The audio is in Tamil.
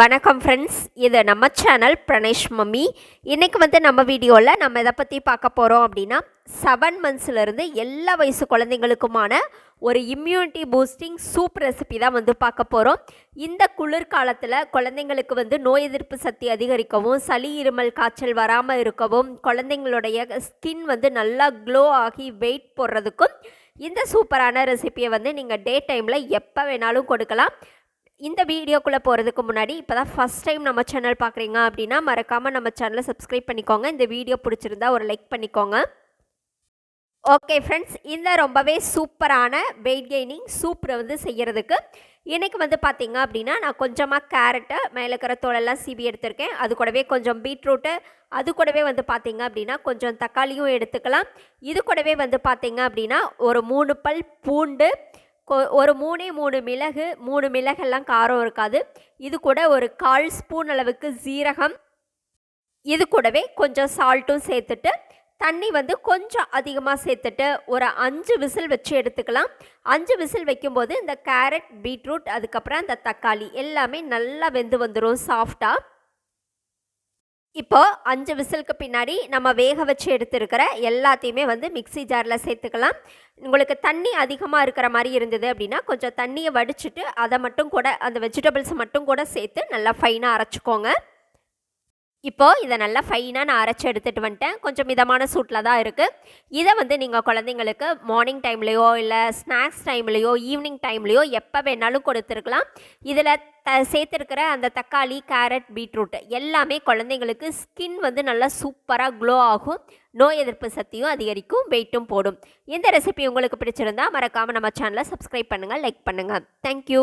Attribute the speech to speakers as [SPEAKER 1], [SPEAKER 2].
[SPEAKER 1] வணக்கம் ஃப்ரெண்ட்ஸ் இது நம்ம சேனல் பிரணேஷ் மம்மி. இன்றைக்கி வந்து நம்ம வீடியோவில் நம்ம எதை பற்றி பார்க்க போகிறோம் அப்படின்னா செவன் மந்த்ஸ்லேருந்து எல்லா வயசு குழந்தைங்களுக்குமான ஒரு இம்யூனிட்டி பூஸ்டிங் சூப் ரெசிபி தான் வந்து பார்க்க போகிறோம் இந்த குளிர்காலத்தில் குழந்தைங்களுக்கு வந்து நோய் எதிர்ப்பு சக்தி அதிகரிக்கவும் சளி இருமல் காய்ச்சல் வராமல் இருக்கவும் குழந்தைங்களுடைய ஸ்கின் வந்து நல்லா க்ளோ ஆகி வெயிட் போடுறதுக்கும் இந்த சூப்பரான ரெசிப்பியை வந்து நீங்கள் டே டைமில் எப்போ வேணாலும் கொடுக்கலாம். இந்த வீடியோக்குள்ளே போகிறதுக்கு முன்னாடி இப்போ தான் ஃபஸ்ட் டைம் நம்ம சேனல் பார்க்குறீங்க அப்படின்னா மறக்காமல் நம்ம சேனலை சப்ஸ்கிரைப் பண்ணிக்கோங்க. இந்த வீடியோ பிடிச்சிருந்தா ஒரு லைக் பண்ணிக்கோங்க. ஓகே ஃப்ரெண்ட்ஸ் இந்த ரொம்பவே சூப்பரான வெயிட் கெய்னிங் சூப்பரை வந்து செய்கிறதுக்கு இன்றைக்கி வந்து பார்த்திங்க அப்படின்னா நான் கொஞ்சமாக கேரட்டை மேலே இருக்கிற தோலெல்லாம் சீவி எடுத்திருக்கேன். அது கூடவே கொஞ்சம் பீட்ரூட்டு அது கூடவே வந்து பார்த்திங்க அப்படின்னா கொஞ்சம் தக்காளியும் எடுத்துக்கலாம். இது கூடவே வந்து பார்த்திங்க அப்படின்னா ஒரு மூணு பல் பூண்டு ஒரு மூணே மூணு மிளகு மூணு மிளகெல்லாம் காரம் இருக்காது. இது கூட ஒரு கால் ஸ்பூன் அளவுக்கு சீரகம். இது கூடவே கொஞ்சம் சால்ட்டும் சேர்த்துட்டு தண்ணி வந்து கொஞ்சம் அதிகமாக சேர்த்துட்டு ஒரு அஞ்சு விசில் வச்சு எடுத்துக்கலாம். அஞ்சு விசில் வைக்கும்போது இந்த கேரட் பீட்ரூட் அதுக்கப்புறம் இந்த தக்காளி எல்லாமே நல்லா வெந்து வந்துடும் சாஃப்டாக இப்போ அஞ்சு விசிலுக்கு பின்னாடி நம்ம வேக வச்சு எடுத்துருக்கிற எல்லாத்தையுமே வந்து மிக்ஸி ஜாரில் சேர்த்துக்கலாம். உங்களுக்கு தண்ணி அதிகமாக இருக்கிற மாதிரி இருந்தது அப்படின்னா கொஞ்சம் தண்ணியை வடிச்சிட்டு அதை மட்டும் கூட அந்த வெஜிடபிள்ஸ் மட்டும் கூட சேர்த்து நல்லா ஃபைனாக அரைச்சிக்கோங்க. இப்போது இதை நல்லா ஃபைனாக நான் அரைச்சி எடுத்துகிட்டு வந்துட்டேன். கொஞ்சம் மிதமான சூட்டில் தான் இருக்குது இதை வந்து நீங்கள் குழந்தைங்களுக்கு மார்னிங் டைம்லேயோ இல்லை ஸ்நாக்ஸ் டைம்லேயோ ஈவினிங் டைம்லேயோ எப்போ வேணாலும் கொடுத்துருக்கலாம். இதில் த சேர்த்துருக்கிற அந்த தக்காளி கேரட் பீட்ரூட் எல்லாமே குழந்தைங்களுக்கு ஸ்கின் வந்து நல்லா சூப்பராக க்ளோ ஆகும். நோய் எதிர்ப்பு சக்தியும் அதிகரிக்கும் வெயிட்டும் போடும். இந்த ரெசிபி உங்களுக்கு பிடிச்சிருந்தா மறக்காமல் நம்ம சேனலை சப்ஸ்கிரைப் பண்ணுங்கள் லைக் பண்ணுங்கள் தேங்க்யூ